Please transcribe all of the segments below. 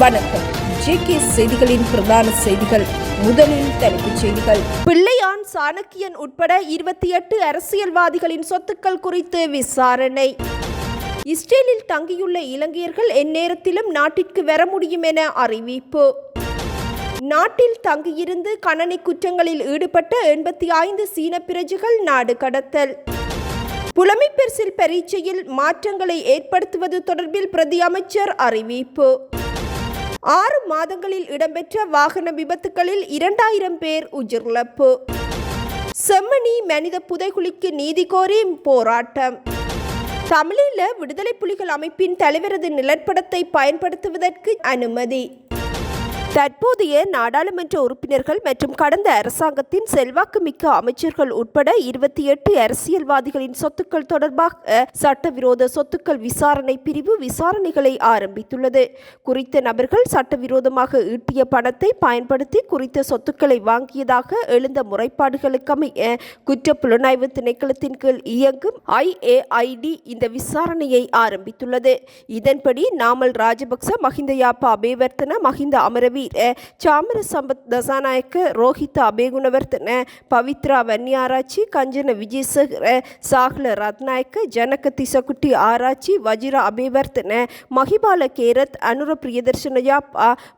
வணக்கம். ஜேகே செய்திகளின் பிரதான செய்திகள். முதலில் தலைப்புச் செய்திகள். பிள்ளையான் சாணக்கியன் உட்பட இருபத்தி எட்டு அரசியல்வாதிகளின் சொத்துக்கள் குறித்து விசாரணை. இஸ்ரேலில் தங்கியுள்ள இலங்கையர்கள் எந்நேரத்திலும் நாட்டிற்கு வர முடியும் என அறிவிப்பு. நாட்டில் தங்கியிருந்து கணனி குற்றங்களில் ஈடுபட்ட எண்பத்தி ஐந்து சீன பிரஜைகள் நாடு கடத்தல். புலமைப்பரிசில் பரீட்சையில் மாற்றங்களை ஏற்படுத்துவது தொடர்பில் பிரதி அமைச்சர் அறிவிப்பு. ஆறு மாதங்களில் இடம்பெற்ற வாகன விபத்துகளில் இரண்டாயிரம் பேர் உயிரிழப்பு. செம்மணி மனித புதைகுழிக்கு நீதி கோரி போராட்டம். தமிழீழ விடுதலை புலிகள் அமைப்பின் தலைவரது நிலப்படத்தை பயன்படுத்துவதற்கு அனுமதி. தற்போதைய நாடாளுமன்ற உறுப்பினர்கள் மற்றும் கடந்த அரசாங்கத்தின் செல்வாக்குமிக்க அமைச்சர்கள் உட்பட இருபத்தி எட்டு அரசியல்வாதிகளின் சொத்துக்கள் தொடர்பாக சட்டவிரோத சொத்துக்கள் விசாரணை பிரிவு விசாரணைகளை ஆரம்பித்துள்ளது. குறித்த நபர்கள் சட்டவிரோதமாக ஈட்டிய பணத்தை பயன்படுத்தி குறித்த சொத்துக்களை வாங்கியதாக எழுந்த முறைப்பாடுகளுக்கமைய குற்ற புலனாய்வு திணைக்களத்தின் கீழ் இயங்கும் ஐஏஐடி இந்த விசாரணையை ஆரம்பித்துள்ளது. இதன்படி நாமல் ராஜபக்ச மஹிந்த யாப்பா அபேவர்த்தன மஹிந்த அமரவி சாமர சம்பத் தசாநாயக்க ரோஹித் அபேகுணவர்த்தன பவித்ரா வன்னியாராய்ச்சி கஞ்சன விஜயசேகர சாகல ரத்நாயக்க ஜனக திசகுட்டி ஆராய்ச்சி வஜிர அபேவர்த்தன மகிபால கேரத் அனுர பிரியதர்ஷன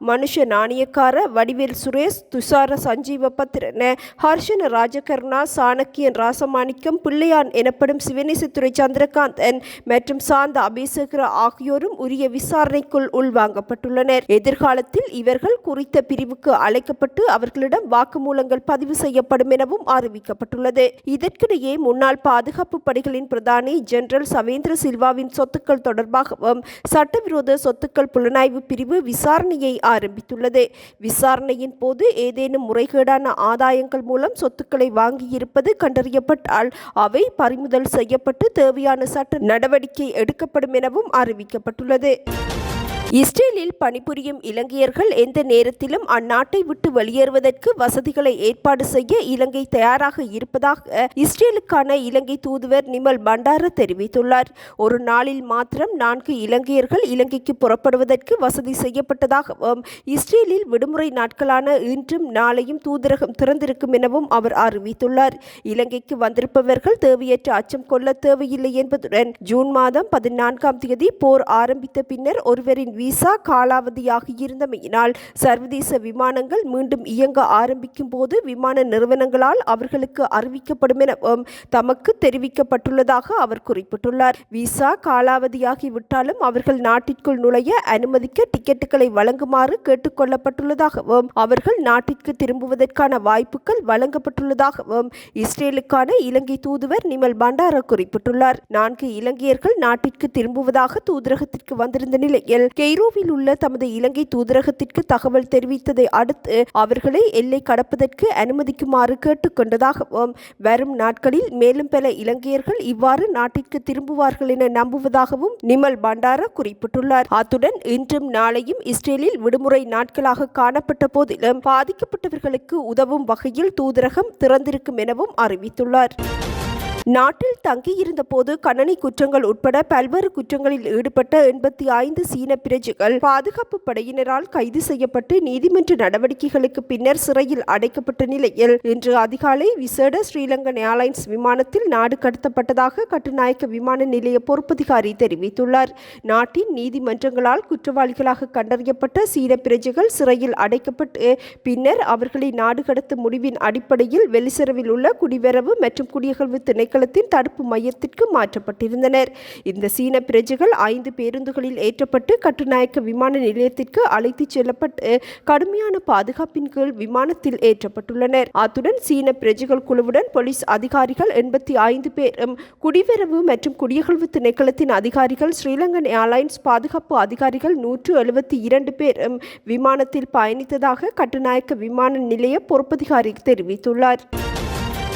மனுஷ நாணயக்கார வடிவேல் சுரேஷ் துஷார சஞ்சீவ பத்திரன ஹர்ஷன ராஜகருணா சாணக்கியன் ராசமாணிக்கம் பிள்ளையான் எனப்படும் சிவனேசத்துறை சந்திரகாந்தன் மற்றும் சாந்த அபேசகர ஆகியோரும் உரிய விசாரணைக்குள் உள்வாங்கப்பட்டுள்ளனர். எதிர்காலத்தில் இவர்கள் குறித்த பிரிவுக்கு அழைக்கப்பட்டு அவர்களிடம் வாக்குமூலங்கள் பதிவு செய்யப்படும் எனவும் அறிவிக்கப்பட்டுள்ளது. இதற்கிடையே முன்னாள் பாதுகாப்பு படைகளின் பிரதானி ஜெனரல் சவேந்திர சில்வாவின் சொத்துக்கள் தொடர்பாகவும் சட்டவிரோத சொத்துக்கள் புலனாய்வு பிரிவு விசாரணையை ஆரம்பித்துள்ளது. விசாரணையின் போது ஏதேனும் முறைகேடான ஆதாயங்கள் மூலம் சொத்துக்களை வாங்கியிருப்பது கண்டறியப்பட்டால் அவை பறிமுதல் செய்யப்பட்டு தேவையான சட்ட நடவடிக்கை எடுக்கப்படும் எனவும் அறிவிக்கப்பட்டுள்ளது. இஸ்ரேலில் பணிபுரியும் இலங்கையர்கள் எந்த நேரத்திலும் அந்நாட்டை விட்டு வெளியேறுவதற்கு வசதிகளை ஏற்பாடு செய்ய இலங்கை தயாராக இருப்பதாக இஸ்ரேலுக்கான இலங்கை தூதுவர் நிமல் பண்டார தெரிவித்துள்ளார். ஒரு நாளில் மாத்திரம் நான்கு இலங்கையர்கள் இலங்கைக்கு புறப்படுவதற்கு வசதி செய்யப்பட்டதாகவும் இஸ்ரேலில் விடுமுறை நாட்களான இன்றும் நாளையும் தூதரகம் திறந்திருக்கும் எனவும் அவர் அறிவித்துள்ளார். இலங்கைக்கு வந்திருப்பவர்கள் தேவையற்ற அச்சம் கொள்ள தேவையில்லை என்பதுடன் ஜூன் மாதம் பதினான்காம் தேதி போர் ஆரம்பித்த பின்னர் ஒருவரின் விசா காலாவதியாகி இருந்தமையினால் சர்வதேச விமானங்கள் மீண்டும் இயங்க ஆரம்பிக்கும் போது விமான நிறுவனங்களால் அவர்களுக்கு அறிவிக்கப்படும் எனவும் தமக்கு தெரிவிக்கப்பட்டுள்ளதாக அவர் குறிப்பிட்டுள்ளார். விசா காலாவதியாகி விட்டாலும் அவர்கள் நாட்டிற்குள் நுழைய அனுமதிக்க டிக்கெட்டுகளை வழங்குமாறு கேட்டுக்கொள்ளப்பட்டுள்ளதாகவும் அவர்கள் நாட்டிற்கு திரும்புவதற்கான வாய்ப்புகள் வழங்கப்பட்டுள்ளதாகவும் இஸ்ரேலுக்கான இலங்கை தூதுவர் நிமல் பண்டார குறிப்பிட்டுள்ளார். நான்கு இலங்கையர்கள் நாட்டிற்கு திரும்புவதாக தூதரகத்திற்கு வந்திருந்த நிலையில் கெய்ரோவில் உள்ள தமது இலங்கை தூதரகத்திற்கு தகவல் தெரிவித்ததை அடுத்து அவர்களை எல்லை கடப்பதற்கு அனுமதிக்குமாறு கேட்டுக்கொண்டதாகவும் வரும் நாட்களில் மேலும் பல இலங்கையர்கள் இவ்வாறு நாட்டிற்கு திரும்புவார்கள் என நம்புவதாகவும் நிமல் பண்டார குறிப்பிட்டுள்ளார். அத்துடன் இன்றும் நாளையும் இஸ்ரேலில் விடுமுறை நாட்களாக காணப்பட்ட போதிலும் பாதிக்கப்பட்டவர்களுக்கு உதவும் வகையில் தூதரகம் திறந்திருக்கும் எனவும் அறிவித்துள்ளார். நாட்டில் தங்கியிருந்த போது கணனி குற்றங்கள் உட்பட பல்வேறு குற்றங்களில் ஈடுபட்ட எண்பத்தி ஐந்து சீன பிரஜைகள் பாதுகாப்பு படையினரால் கைது செய்யப்பட்டு நீதிமன்ற நடவடிக்கைகளுக்கு பின்னர் சிறையில் அடைக்கப்பட்ட நிலையில் இன்று அதிகாலை விசேட ஸ்ரீலங்கன் ஏர்லைன்ஸ் விமானத்தில் நாடு கடத்தப்பட்டதாக கட்டுநாயக்க விமான நிலைய பொறுப்பதிகாரி தெரிவித்துள்ளார். நாட்டின் நீதிமன்றங்களால் குற்றவாளிகளாக கண்டறியப்பட்ட சீன பிரஜைகள் சிறையில் அடைக்கப்பட்டு பின்னர் அவர்களை நாடு கடத்தும் முடிவின் அடிப்படையில் வெளிசரவில் உள்ள குடிவரவு மற்றும் குடியகழ்வு திணைக்கள திணைக்களத்தின் தடுப்பு மையத்திற்கு மாற்றப்பட்டிருந்தனர். இந்த சீன பிரஜைகள் ஐந்து பேருந்துகளில் ஏற்றப்பட்டு கட்டுநாயக்க விமான நிலையத்திற்கு அழைத்துச் செல்லப்பட்டு கடுமையான பாதுகாப்பின் கீழ் விமானத்தில் ஏற்றப்பட்டுள்ளனர். அத்துடன் சீன பிரஜைகள் குழுவுடன் போலீஸ் அதிகாரிகள் எண்பத்தி ஐந்து பேரும் குடிவரவு மற்றும் குடியகழ்வு திணைக்களத்தின் அதிகாரிகள் ஸ்ரீலங்கன் ஏர்லைன்ஸ் பாதுகாப்பு அதிகாரிகள் நூற்று எழுபத்தி இரண்டு பேரும் விமானத்தில் பயணித்ததாக கட்டுநாயக்க விமான நிலைய பொறுப்பதிகாரி தெரிவித்துள்ளார்.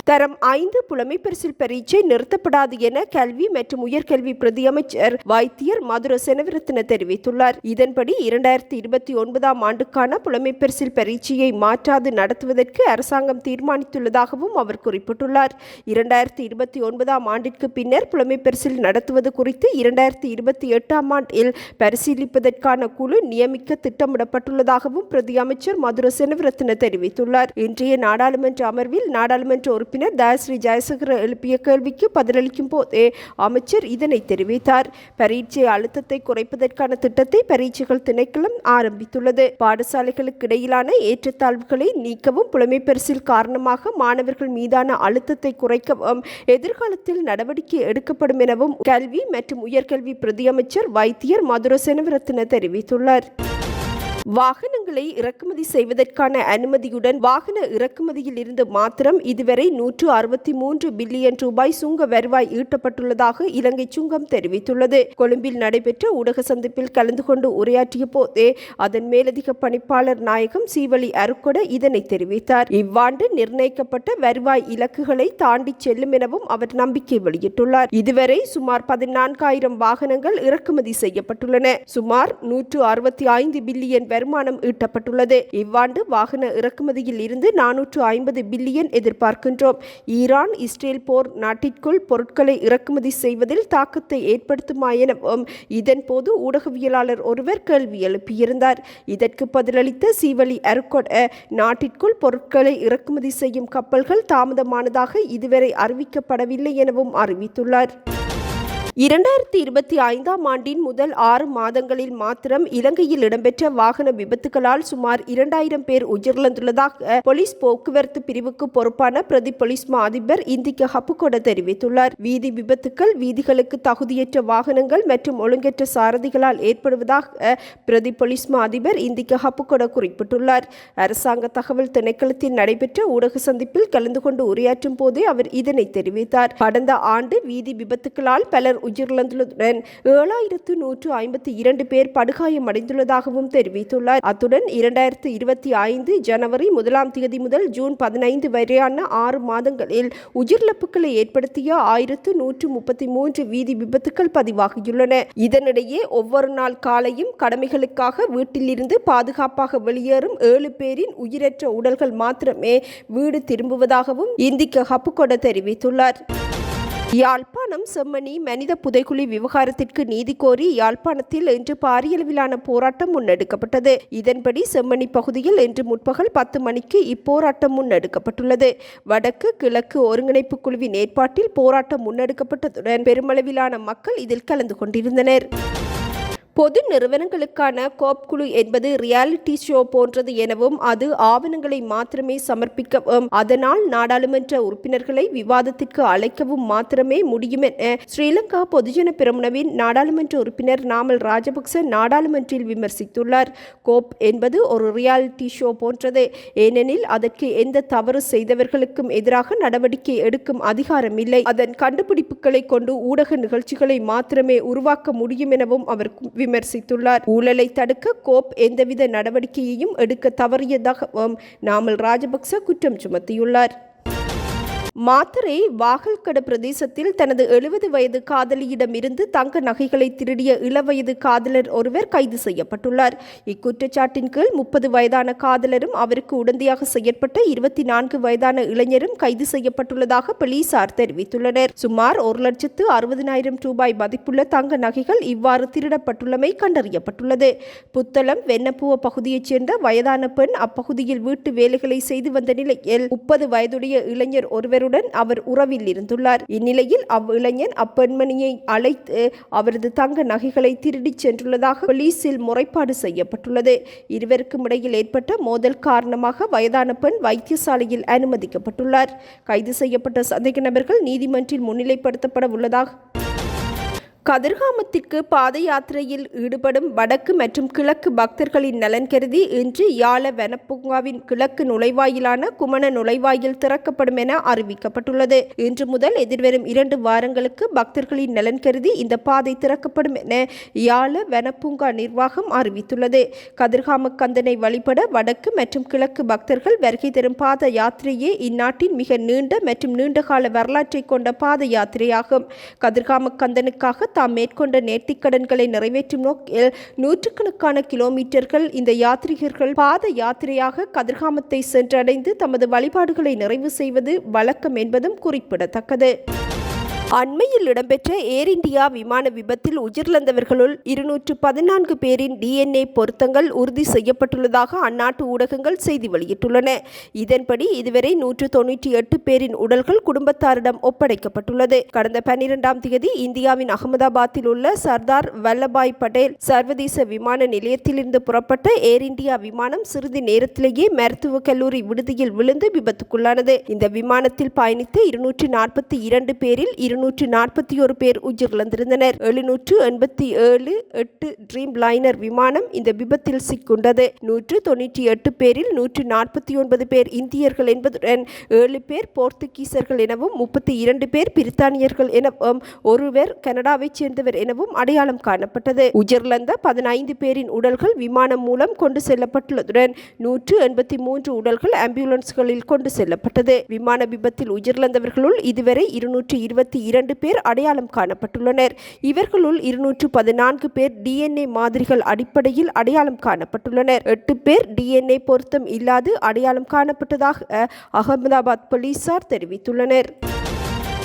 தரம் ஐந்து புலமை பரிசில் பரீட்சை நிறுத்தப்படாது என கல்வி மற்றும் உயர்கல்வி பிரதியமைச்சர் வைத்தியர் மதுர செனவிரத்ன தெரிவித்துள்ளார். இதன்படி இரண்டாயிரத்தி இருபத்தி ஒன்பதாம் ஆண்டுக்கான புலமை பரிசில் பரீட்சையை மாற்றாது நடத்துவதற்கு அரசாங்கம் தீர்மானித்துள்ளதாகவும் அவர் குறிப்பிட்டுள்ளார். இரண்டாயிரத்தி இருபத்தி ஒன்பதாம் ஆண்டிற்கு பின்னர் புலமை பரிசில் நடத்துவது குறித்து இரண்டாயிரத்தி இருபத்தி எட்டாம் ஆண்டில் பரிசீலிப்பதற்கான குழு நியமிக்க திட்டமிடப்பட்டுள்ளதாகவும் பிரதி அமைச்சர் மதுர செனவிரத்ன தெரிவித்துள்ளார். இன்றைய நாடாளுமன்ற அமர்வில் நாடாளுமன்ற உறுப்பினர் தயஸ்ரீ ஜெயசகர எழுப்பிய கேள்விக்கு பதிலளிக்கும் போதே அமைச்சர் இதனை தெரிவித்தார். பரீட்சை அழுத்தத்தை குறைப்பதற்கான திட்டத்தை பரீட்சைகள் திணைக்களம் ஆரம்பித்துள்ளது. பாடசாலைகளுக்கு இடையிலான ஏற்றத்தாழ்வுகளை நீக்கவும் புலமை பரிசில் காரணமாக மாணவர்கள் மீதான அழுத்தத்தை குறைக்கவும் எதிர்காலத்தில் நடவடிக்கை எடுக்கப்படும் எனவும் கல்வி மற்றும் உயர்கல்வி பிரதி அமைச்சர் வைத்தியர் மதுரசெனவரத்ன தெரிவித்துள்ளார் வாகனங்களை இறக்குமதி செய்வதற்கான அனுமதியுடன் வாகன இறக்குமதியில் இருந்து மாத்திரம் இதுவரை நூற்று அறுபத்தி மூன்று பில்லியன் ரூபாய் சுங்க வருவாய் ஈட்டப்பட்டுள்ளதாக இலங்கை சுங்கம் தெரிவித்துள்ளது. கொழும்பில் நடைபெற்ற ஊடக சந்திப்பில் கலந்து கொண்டு உரையாற்றிய போதே அதன் மேலதிக பணிப்பாளர் நாயகம் சீவலி அருக்கொட இதனை தெரிவித்தார். இவ்வாண்டு நிர்ணயிக்கப்பட்ட வருவாய் இலக்குகளை தாண்டி செல்லும் எனவும் அவர் நம்பிக்கை வெளியிட்டுள்ளார். இதுவரை சுமார் பதினான்காயிரம் வாகனங்கள் இறக்குமதி செய்யப்பட்டுள்ளன. சுமார் நூற்று அறுபத்தி ஐந்து பில்லியன் வருமானம் ஈட்டப்பட்டுள்ளது. இவ்வாண்டு வாகன இறக்குமதியில் இருந்து நானூற்று ஐம்பது பில்லியன் எதிர்பார்க்கின்றோம். ஈரான் இஸ்ரேல் போர் நாட்டிற்குள் பொருட்களை இறக்குமதி செய்வதில் தாக்கத்தை ஏற்படுத்துமா எனவும் இதன்போது ஊடகவியலாளர் ஒருவர் கேள்வி எழுப்பியிருந்தார். இதற்கு பதிலளித்த சீவலி அருக்கொட நாட்டிற்குள் பொருட்களை இறக்குமதி செய்யும் கப்பல்கள் தாமதமானதாக இதுவரை அறிவிக்கப்படவில்லை எனவும் அறிவித்துள்ளார். இரண்டாயிரத்தி இருபத்தி ஐந்தாம் ஆண்டின் முதல் ஆறு மாதங்களில் மாத்திரம் இலங்கையில் இடம்பெற்ற வாகன விபத்துகளால் சுமார் இரண்டாயிரம் பேர் உயிரிழந்துள்ளதாக போலீஸ் போக்குவரத்து பிரிவுக்கு பொறுப்பான பிரதி போலீஸ் மா அதிபர் இந்திக்க ஹப்புகொட தெரிவித்துள்ளார். வீதி விபத்துக்கள் வீதிகளுக்கு தகுதியற்ற வாகனங்கள் மற்றும் ஒழுங்கற்ற சாரதிகளால் ஏற்படுவதாக பிரதி போலீஸ் மா அதிபர் இந்திக்க ஹப்புகொட குறிப்பிட்டுள்ளார். அரசாங்க தகவல் திணைக்களத்தில் நடைபெற்ற ஊடக சந்திப்பில் கலந்து கொண்டு உரையாற்றும் போதே அவர் இதனை தெரிவித்தார். கடந்த ஆண்டு வீதி விபத்துகளால் பலர் உயிரிழந்துள்ளதுடன் ஏழாயிரத்து நூற்று ஐம்பத்தி இரண்டு பேர் படுகாயமடைந்துள்ளதாகவும் தெரிவித்துள்ளார். அத்துடன் இரண்டாயிரத்து இருபத்தி ஐந்து ஜனவரி முதலாம் தேதி முதல் ஜூன் பதினைந்து வரையான ஆறு மாதங்களில் உயிரிழப்புகளை ஏற்படுத்திய ஆயிரத்து நூற்று முப்பத்தி மூன்று வீதி விபத்துக்கள் பதிவாகியுள்ளன. இதனிடையே ஒவ்வொரு நாள் காலையும் கடமைகளுக்காக வீட்டிலிருந்து பாதுகாப்பாக வெளியேறும் ஏழு பேரின் உயிரற்ற உடல்கள் மாத்திரமே வீடு திரும்புவதாகவும் இந்திக்க ஹப்புகொட தெரிவித்துள்ளார். யாழ்ப்பாணம் செம்மணி மனித புதைக்குழி விவகாரத்திற்கு நீதி கோரி யாழ்ப்பாணத்தில் இன்று பாரியளவிலான போராட்டம் முன்னெடுக்கப்பட்டது. இதன்படி செம்மணி பகுதியில் இன்று முற்பகல் பத்து மணிக்கு இப்போராட்டம் முன்னெடுக்கப்பட்டுள்ளது. வடக்கு கிழக்கு ஒருங்கிணைப்பு குழுவின் ஏற்பாட்டில் போராட்டம் முன்னெடுக்கப்பட்டதுடன் பெருமளவிலான மக்கள் இதில் கலந்து கொண்டிருந்தனர். பொது நிறுவனங்களுக்கான கோப் குழு என்பது ரியாலிட்டி ஷோ போன்றது எனவும் அது ஆவணங்களை மாத்திரமே சமர்ப்பிக்கவும் அதனால் நாடாளுமன்ற உறுப்பினர்களை விவாதத்திற்கு அழைக்கவும் மாத்திரமே முடியும் என ஸ்ரீலங்கா பொதுஜன பிரமுனவின் நாடாளுமன்ற உறுப்பினர் நாமல் ராஜபக்ச நாடாளுமன்றில் விமர்சித்துள்ளார். கோப் என்பது ஒரு ரியாலிட்டி ஷோ போன்றது. ஏனெனில் அதற்கு எந்த தவறு செய்தவர்களுக்கும் எதிராக நடவடிக்கை எடுக்கும் அதிகாரம் இல்லை அதன் கண்டுபிடிப்புகளை கொண்டு ஊடக நிகழ்ச்சிகளை மாத்திரமே உருவாக்க முடியும் எனவும் அவர் விமர்சித்துள்ளார் ஊழலை தடுக்க கோப் எந்தவித நடவடிக்கையையும் எடுக்க தவறியதாகவும் நாமல் ராஜபக்ச குற்றம் சுமத்தியுள்ளார். மாத்தரை வாகல்கட பிரதேசத்தில் தனது எழுபது வயது காதலியிடமிருந்து தங்க நகைகளை திருடிய இளவயது காதலர் ஒருவர் கைது செய்யப்பட்டுள்ளார். இக்குற்றச்சாட்டின் கீழ் முப்பது வயதான காதலரும் அவருக்கு உடந்தையாக செயற்பட்ட இருபத்தி நான்கு வயதான இளைஞரும் கைது செய்யப்பட்டுள்ளதாக போலீசார் தெரிவித்துள்ளனர். சுமார் ஒரு லட்சத்து அறுபதினாயிரம் ரூபாய் மதிப்புள்ள தங்க நகைகள் இவ்வாறு திருடப்பட்டுள்ளமை கண்டறியப்பட்டுள்ளது. புத்தளம் வெண்ணப்புவ பகுதியைச் சேர்ந்த வயதான பெண் அப்பகுதியில் வீட்டு வேலைகளை செய்து வந்த நிலையில் முப்பது வயதுடைய இளைஞர் ஒருவர் ஒருவருடன் அவர் உறவில் இருந்துள்ளார். இந்நிலையில் அவ்விளைஞன் அப்பெண்மணியை அழைத்து அவரது தங்க நகைகளை திருடிச் சென்றுள்ளதாக போலீசில் முறைப்பாடு செய்யப்பட்டுள்ளது. இருவருக்கும் இடையில் ஏற்பட்ட மோதல் காரணமாக வயதான பெண் வைத்தியசாலையில் அனுமதிக்கப்பட்டுள்ளார். கைது செய்யப்பட்ட சந்தேக நபர்கள் நீதிமன்றில் முன்னிலைப்படுத்தப்பட உள்ளதாக கதிர்காமத்திற்கு பாத யாத்திரையில் ஈடுபடும் வடக்கு மற்றும் கிழக்கு பக்தர்களின் நலன் கருதி இன்று யாழ வனப்பூங்காவின் கிழக்கு நுழைவாயிலான குமண நுழைவாயில் திறக்கப்படும் என அறிவிக்கப்பட்டுள்ளது. இன்று முதல் எதிர்வரும் இரண்டு வாரங்களுக்கு பக்தர்களின் நலன் கருதி இந்த பாதை திறக்கப்படும் என யாழ வனப்பூங்கா நிர்வாகம் அறிவித்துள்ளது. கதிர்காம கந்தனை வழிபட வடக்கு மற்றும் கிழக்கு பக்தர்கள் வருகை தரும் பாத யாத்திரையே இந்நாட்டின் மிக நீண்ட மற்றும் நீண்டகால வரலாற்றை கொண்ட பாத யாத்திரையாகும். கதிர்காம கந்தனுக்காக தாம் மேற்கொண்ட நேர்த்திக்கடன்களை நிறைவேற்றும் நோக்கில் நூற்றுக்கணக்கான கிலோமீட்டர்கள் இந்த யாத்ரீகர்கள் பாத யாத்திரையாக கதிர்காமத்தை சென்றடைந்து தமது வழிபாடுகளை நிறைவு செய்வது வழக்கம் என்பதும் குறிப்பிடத்தக்கது. அண்மையில் இடம்பெற்ற ஏர் இந்தியா விமான விபத்தில் உயிரிழந்தவர்களுள் இருநூற்று பதினான்கு பேரின் டிஎன்ஏ பொருத்தங்கள் உறுதி செய்யப்பட்டுள்ளதாக அந்நாட்டு ஊடகங்கள் செய்தி வெளியிட்டுள்ளன. இதன்படி இதுவரை நூற்று தொன்னூற்றி எட்டு பேரின் உடல்கள் குடும்பத்தாரிடம் ஒப்படைக்கப்பட்டுள்ளது. கடந்த பன்னிரெண்டாம் தேதி இந்தியாவின் அகமதாபாத்தில் உள்ள சர்தார் வல்லபாய் பட்டேல் சர்வதேச விமான நிலையத்திலிருந்து புறப்பட்ட ஏர் இந்தியா விமானம் சிறிது நேரத்திலேயே மருத்துவக் கல்லூரி விடுதியில் விழுந்து விபத்துக்குள்ளானது. இந்த விமானத்தில் பயணித்த இருநூற்றி நாற்பத்தி இரண்டு பேரில் இருநூற்று நாற்பத்தி ஒரு பேர் உயிரிழந்திருந்தனர். எழுநூற்று எண்பத்தி ஏழு எட்டு ட்ரீம் லைனர் விமானம் இந்த விபத்தில் சிக்குண்டது. நூற்று தொன்னூற்றி எட்டு பேரில் நூற்று நாற்பத்தி ஒன்பது பேர் இந்தியர்கள் என்பதுடன் ஏழு பேர் போர்த்துகீசர்கள் எனவும் முப்பத்தி இரண்டு பேர் பிரித்தானியர்கள் எனவும் ஒருவர் கனடாவைச் சேர்ந்தவர் எனவும் அடையாளம் காணப்பட்டது. உயிரிழந்த பதினைந்து பேரின் உடல்கள் விமானம் மூலம் கொண்டு செல்லப்பட்டுள்ளதுடன் நூற்று எண்பத்தி மூன்று உடல்கள் ஆம்புலன்ஸ்களில் கொண்டு செல்லப்பட்டது. விமான விபத்தில் உயிரிழந்தவர்களுள் இதுவரை இருநூற்று இருபத்தி இரண்டு பேர் அடையாளம் காணப்பட்டுள்ளனர். இவர்களுள் இருநூற்று பதினான்கு பேர் டிஎன்ஏ மாதிரிகள் அடிப்படையில் அடையாளம் காணப்பட்டுள்ளனர். எட்டு பேர் டிஎன்ஏ பொருத்தம் இல்லாது அடையாளம் காணப்பட்டதாக அகமதாபாத் போலீசார் தெரிவித்துள்ளனர்.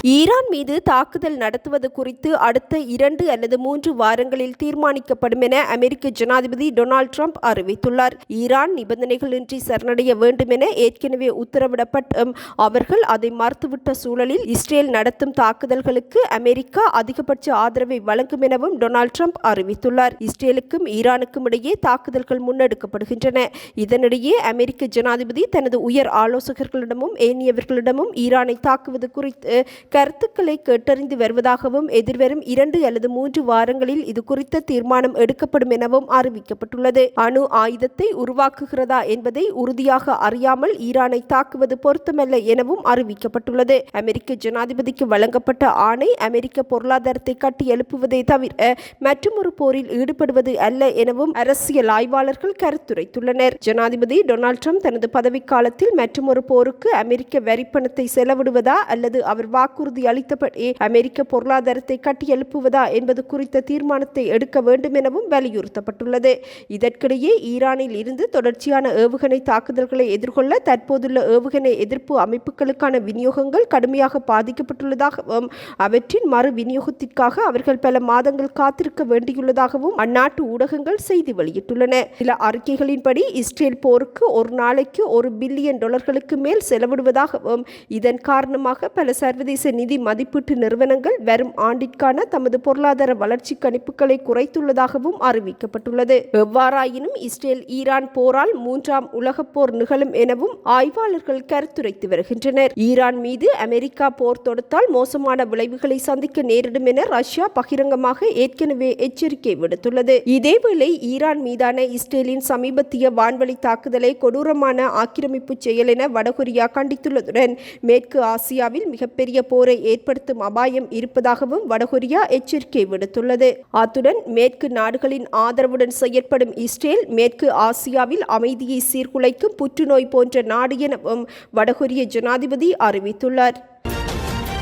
ஈரான் மீது தாக்குதல் நடத்துவது குறித்து அடுத்த இரண்டு அல்லது மூன்று வாரங்களில் தீர்மானிக்கப்படும் என அமெரிக்க ஜனாதிபதி டொனால்ட் ட்ரம்ப் அறிவித்துள்ளார். ஈரான் நிபந்தனைகளின்றி சரணடைய வேண்டும் என ஏற்கனவே உத்தரவிடப்பட்டும். அவர்கள் அதை மறுத்துவிட்ட சூழலில் இஸ்ரேல் நடத்தும் தாக்குதல்களுக்கு அமெரிக்கா அதிகபட்ச ஆதரவை வழங்கும் எனவும் டொனால்ட் ட்ரம்ப் அறிவித்துள்ளார். இஸ்ரேலுக்கும் ஈரானுக்கும் இடையே தாக்குதல்கள் முன்னெடுக்கப்படுகின்றன. இதனிடையே அமெரிக்க ஜனாதிபதி தனது உயர் ஆலோசகர்களிடமும் ஏனியவர்களிடமும் ஈரானை தாக்குவது குறித்து கருத்துக்களை கேட்டறிந்து வருவதாகவும் எதிர்வரும் இரண்டு அல்லது மூன்று வாரங்களில் இது குறித்த தீர்மானம் எடுக்கப்படும் எனவும் அறிவிக்கப்பட்டுள்ளது. அணு ஆயுதத்தை உருவாக்குகிறதா என்பதை உறுதியாக அறியாமல் ஈரானை தாக்குவது பொருத்தமல்ல எனவும் அறிவிக்கப்பட்டுள்ளது. அமெரிக்க ஜனாதிபதிக்கு வழங்கப்பட்ட ஆணை அமெரிக்க பொருளாதாரத்தை கட்டி எழுப்புவதை தவிர மற்றொரு போரில் ஈடுபடுவது அல்ல எனவும் அரசியல் ஆய்வாளர்கள் கருத்துரைத்துள்ளனர். ஜனாதிபதி டொனால்ட் ட்ரம்ப் தனது பதவிக்காலத்தில் மற்றொரு போருக்கு அமெரிக்க வரிப்பணத்தை செலவிடுவதா அல்லது அவர் வாக்கு வாக்குறுதி அளித்தபடி அமெரிக்க பொருளாதாரத்தை கட்டியெழுப்புவதா என்பது குறித்த தீர்மானத்தை எடுக்க வேண்டும் எனவும் வலியுறுத்தப்பட்டுள்ளது. இதற்கிடையே ஈரானில் இருந்து தொடர்ச்சியான ஏவுகணை தாக்குதல்களை எதிர்கொள்ள தற்போதுள்ள ஏவுகணை எதிர்ப்பு அமைப்புகளுக்கான விநியோகங்கள் கடுமையாக பாதிக்கப்பட்டுள்ளதாகவும் அவற்றின் மறு விநியோகத்திற்காக அவர்கள் பல மாதங்கள் காத்திருக்க வேண்டியுள்ளதாகவும் அந்நாட்டு ஊடகங்கள் செய்தி வெளியிட்டுள்ளன. சில அறிக்கைகளின்படி இஸ்ரேல் போருக்கு ஒரு நாளைக்கு ஒரு பில்லியன் டாலர்களுக்கு மேல் செலவிடுவதாகவும் இதன் காரணமாக பல சர்வதேச நிதி மதிப்பீட்டு நிறுவனங்கள் வரும் ஆண்டிற்கான தமது பொருளாதார வளர்ச்சி கணிப்புகளை குறைத்துள்ளதாகவும் அறிவிக்கப்பட்டுள்ளது. எவ்வாறாயினும் இஸ்ரேல் ஈரான் போரால் மூன்றாம் உலகப் போர் நிகழும் எனவும் ஆய்வாளர்கள் கருத்துரைத்து வருகின்றனர். ஈரான் மீது அமெரிக்கா போர் தொடுத்தால் மோசமான விளைவுகளை சந்திக்க நேரிடும் என ரஷ்யா பகிரங்கமாக ஏற்கனவே எச்சரிக்கை விடுத்துள்ளது. இதேவேளை ஈரான் மீதான இஸ்ரேலின் சமீபத்திய வான்வழி தாக்குதலை கொடூரமான ஆக்கிரமிப்பு செயல் என வடகொரியா கண்டித்துள்ளதுடன் மேற்கு ஆசியாவில் மிகப்பெரிய போர் ஏற்படுத்தும் அபாயம் இருப்பதாகவும் வடகொரியா எச்சரிக்கை விடுத்துள்ளது. அத்துடன் மேற்கு நாடுகளின் ஆதரவுடன் செயற்படும் இஸ்ரேல் மேற்கு ஆசியாவில் அமைதியை சீர்குலைக்கும் புற்றுநோய் போன்ற நாடு எனவும் வடகொரிய ஜனாதிபதி அறிவித்துள்ளார்.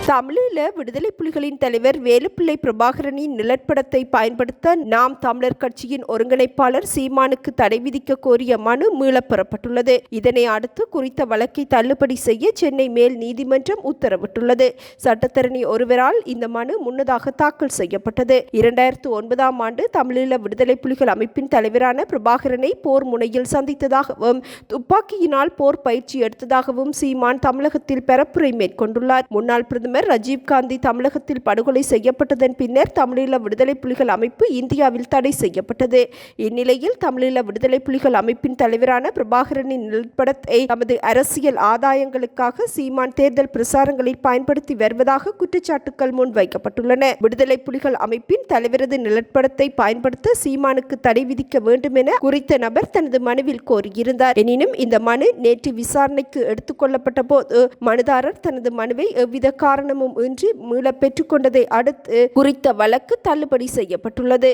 தமிழீழ விடுதலை புலிகளின் தலைவர் வேலுப்பிள்ளை பிரபாகரனின் நிழற்படத்தை பயன்படுத்த நாம் தமிழர் கட்சியின் ஒருங்கிணைப்பாளர் சீமானுக்கு தடை விதிக்க கோரிய மனு மீளப்பெறப்பட்டுள்ளது இதனை அடுத்து குறித்த வழக்கை தள்ளுபடி செய்ய சென்னை மேல் நீதிமன்றம் உத்தரவிட்டுள்ளது. சட்டத்தரணி ஒருவரால் இந்த மனு முன்னதாக தாக்கல் செய்யப்பட்டது. இரண்டாயிரத்து ஒன்பதாம் ஆண்டு தமிழீழ விடுதலை புலிகள் அமைப்பின் தலைவரான பிரபாகரனை போர் முனையில் சந்தித்ததாகவும் துப்பாக்கியினால் போர் பயிற்சி எடுத்ததாகவும் சீமான் தமிழகத்தில் பரப்புரை மேற்கொண்டுள்ளார். முன்னாள் பிரதமர் பிரதமர் ராஜீவ்காந்தி தமிழகத்தில் படுகொலை செய்யப்பட்டதன் பின்னர் தமிழீழ விடுதலை புலிகள் அமைப்பு இந்தியாவில் தடை செய்யப்பட்டது. இந்நிலையில் தமிழீழ விடுதலை புலிகள் அமைப்பின் தலைவரான பிரபாகரனின் நிலப்படத்தை தமது அரசியல் ஆதாயங்களுக்காக சீமான் தேர்தல் பிரசாரங்களில் பயன்படுத்தி வருவதாக குற்றச்சாட்டுகள் முன்வைக்கப்பட்டுள்ளன விடுதலை புலிகள் அமைப்பின் தலைவரது நிலப்படத்தை பயன்படுத்த சீமானுக்கு தடை விதிக்க வேண்டும் என குறித்த நபர் தனது மனுவில் கோரியிருந்தார். எனினும் இந்த மனு நேற்று விசாரணைக்கு எடுத்துக்கொள்ளப்பட்ட போது மனுதாரர் தனது மனுவை எவ்வித காரணம் காரணமும் இன்றி மீள பெற்றுக்கொண்டதை அடுத்து குறித்த வழக்கு தள்ளுபடி செய்யப்பட்டுள்ளது.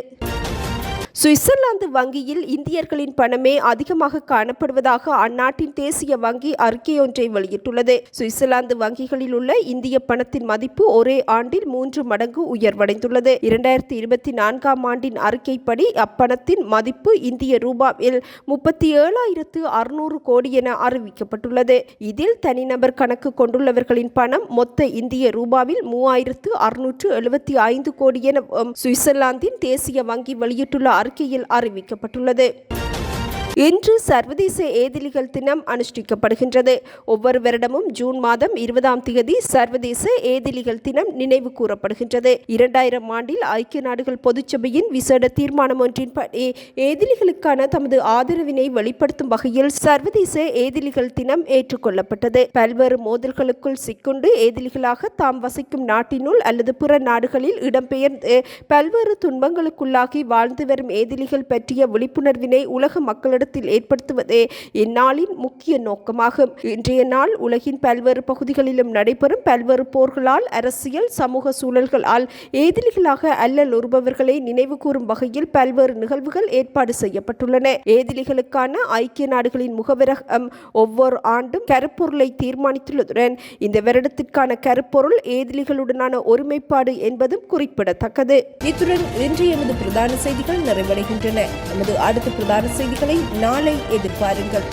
சுவிட்சர்லாந்து வங்கியில் இந்தியர்களின் பணமே அதிகமாக காணப்படுவதாக அந்நாட்டின் தேசிய வங்கி அறிக்கையொன்றை வெளியிட்டுள்ளது. சுவிட்சர்லாந்து வங்கிகளில் உள்ள இந்திய பணத்தின் மதிப்பு ஒரே ஆண்டில் மூன்று மடங்கு உயர்வடைந்துள்ளது. இரண்டாயிரத்தி இருபத்தி நான்காம் ஆண்டின் அறிக்கைப்படி அப்பணத்தின் மதிப்பு இந்திய ரூபாவில் முப்பத்தி ஏழாயிரத்து அறுநூறு கோடி என அறிவிக்கப்பட்டுள்ளது. இதில் தனிநபர் கணக்கு கொண்டுள்ளவர்களின் பணம் மொத்த இந்திய ரூபாவில் மூவாயிரத்து அறுநூற்று எழுபத்தி ஐந்து கோடி என சுவிட்சர்லாந்தின் தேசிய வங்கி வெளியிட்டுள்ள அறிக்கையில் அறிவிக்கப்பட்டுள்ளது. இன்று சர்வதேச ஏதிலிகள் தினம் அனுஷ்டிக்கப்படுகின்றது. ஒவ்வொரு வருடமும் ஜூன் மாதம் இருபதாம் தேதி சர்வதேச ஏதிலிகள் தினம் நினைவு கூறப்படுகின்றது. இரண்டாயிரம் ஆண்டில் ஐக்கிய நாடுகள் பொதுச்சபையின் விசேட தீர்மானம் ஒன்றின்படி ஏதிலிகளுக்கான தமது ஆதரவினை வெளிப்படுத்தும் வகையில் சர்வதேச ஏதிலிகள் தினம் ஏற்றுக்கொள்ளப்பட்டது. பல்வேறு மோதல்களுக்குள் சிக்குண்டு ஏதிலிகளாக தாம் வசிக்கும் நாட்டினுள் அல்லது பிற நாடுகளில் இடம்பெயர்ந்து பல்வேறு துன்பங்களுக்குள்ளாகி வாழ்ந்து வரும் ஏதிலிகள் பற்றிய விழிப்புணர்வினை உலக மாற்றத்தில் ஏற்படுத்துவதே இந்நாளின் முக்கிய நோக்கமாகும். இன்றைய நாள் உலகின் பல்வேறு பகுதிகளிலும் நடைபெறும் பல்வேறு போர்களால் அரசியல் சமூக சூழல்களால் ஏதிலிகளாக அல்லல் உறுபவர்களை நினைவு கூறும் வகையில் பல்வேறு நிகழ்வுகள் ஏற்பாடு செய்யப்பட்டுள்ளன. ஏதிலிகளுக்கான ஐக்கிய நாடுகளின் முகவரகம் ஒவ்வொரு ஆண்டும் கருப்பொருளை தீர்மானித்துள்ளதுடன் இந்த வருடத்திற்கான கருப்பொருள் ஏதிலிகளுடனான ஒருமைப்பாடு என்பதும் குறிப்பிடத்தக்கது. இத்துடன் இன்று எமது பிரதான செய்திகள் நிறைவடைகின்றன. நமது அடுத்த பிரதான செய்திகளை நாளை எதிர்பாருங்கள்.